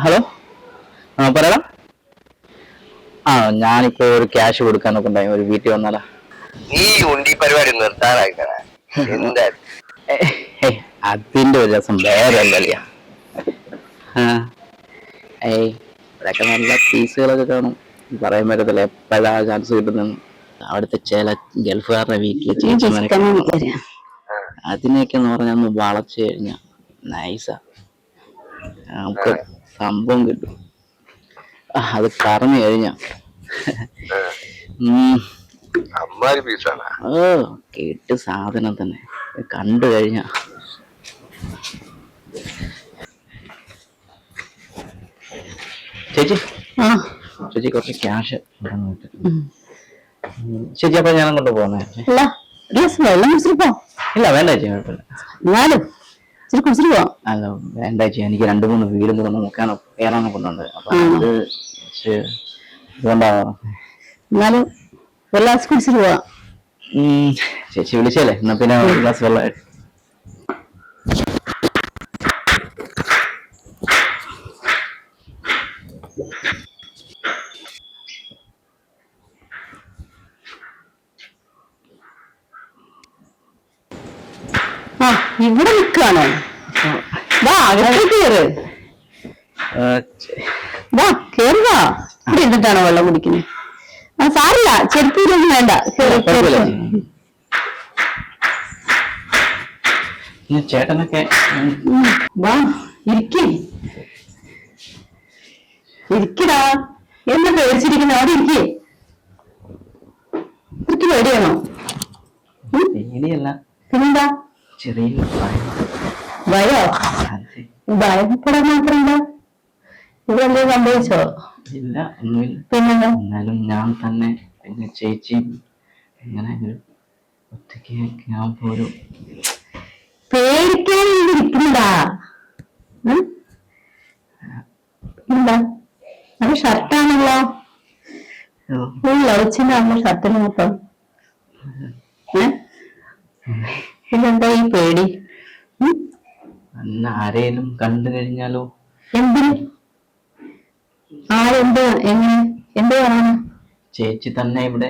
Hello? ആ പറയടാ. ആ ഞാനിപ്പോ ഒരു ക്യാഷ് കൊടുക്കാൻ നോക്കണ്ടായി ഒരു വീട്ടിൽ വന്നാലാ നീ ഈ ഉണ്ടി പരിപാടി എന്താ? അതിന്റെ ഒരു രസം വേറെ എന്തല്ലയാ ഏയ് ഇവിടെയൊക്കെ നല്ല പീസുകളൊക്കെ കാണും. പറയാൻ പറ്റത്തില്ല എപ്പോഴാ ചാൻസ് കിട്ടുന്ന അവിടുത്തെ ചില ഗൾഫുകാരുടെ വീട്ടിൽ ചേച്ചിമാരൊക്കെ അതിനെയൊക്കെ എന്ന് പറഞ്ഞാൽ ഒന്ന് വളച്ചു കഴിഞ്ഞാ. നൈസാ നമുക്ക് സംഭവം കിട്ടും. അത് പറഞ്ഞു കഴിഞ്ഞ. ഓ കേട്ട് സാധനം തന്നെ. കണ്ടു കഴിഞ്ഞ. ചേച്ചി. ആ. ചേച്ചി കുറച്ച് ക്യാഷ് ചേച്ചി അപ്പൊ ഞാൻ അങ്ങോട്ട് പോന്നേ വെള്ളം കുടിച്ചിട്ട് പോ. ഇല്ല വേണ്ട ചേച്ചി കുഴപ്പമില്ല. എന്നാലും ഇച്ചിരി കുടിച്ചിട്ട് പോവാം അല്ല വേണ്ട ചേച്ചി എനിക്ക് രണ്ട് മൂന്ന് വീടും കൂടെ ഒന്ന് നോക്കാനോ കയറാനോ കൊണ്ടുണ്ട്. അപ്പൊ ഉം. അത് ഇച്ചിരി ഇതുകൊണ്ടാ. എന്നാലും ഒരു ഗ്ലാസ് കുടിച്ചിട്ട് പോവാം ഉം, ചേച്ചി വിളിച്ചല്ലേ? എന്നാ പിന്നെ ഒരു ഗ്ലാസ് വെള്ളം ആ ഇവിടെ നിൽക്കാണോ. വാ അകത്തേക്ക് കയറ്. വാ കേറി വാ. ഇവിടെ ഇരുന്നിട്ടാണോ വെള്ളം കുടിക്കുന്നത് ആ സാറില്ല ചെരുപ്പൂരൊന്നും വേണ്ട. ചേട്ടനൊക്കെ വാ ഇരിക്കേ. ഇരിക്കടാ. എന്നെ പേടിച്ചിരിക്കുന്ന. അവിടെ ഇരിക്കേ. ഇരിക്ക് പേടിയാണോ? പേടിയല്ല. പിന്നെന്താ? ചെറിയ ഭയം. ഭയോ. ഭയപ്പെടാൻ മാത്രമല്ല ഇവിടെ എന്തെങ്കിലും സംഭവിച്ചോ? ഇല്ല ഒന്നുമില്ല. പിന്നെ എന്നാലും ഞാൻ തന്നെ പിന്നെ ചേച്ചി എങ്ങനെ ഒറ്റയ്ക്ക് ഞാൻ പോരും പേടിക്കാൻ ഇവിടെ ഇരിക്കുന്നതാ ഉം? എന്താ? അത് ഷർട്ടാണല്ലോ. ഈ ലവിച്ചിന്റെ അമ്മ ഷർട്ടിന് മൊത്തം ഏ? പിന്നെന്താ ഈ പേടി? അന്ന് ആരേലും കണ്ടു കഴിഞ്ഞാലോ? എന്തിന്? ആരെന്ത്? എങ്ങനെ? എന്ത് പറയാനാ ചേച്ചി തന്നെ ഇവിടെ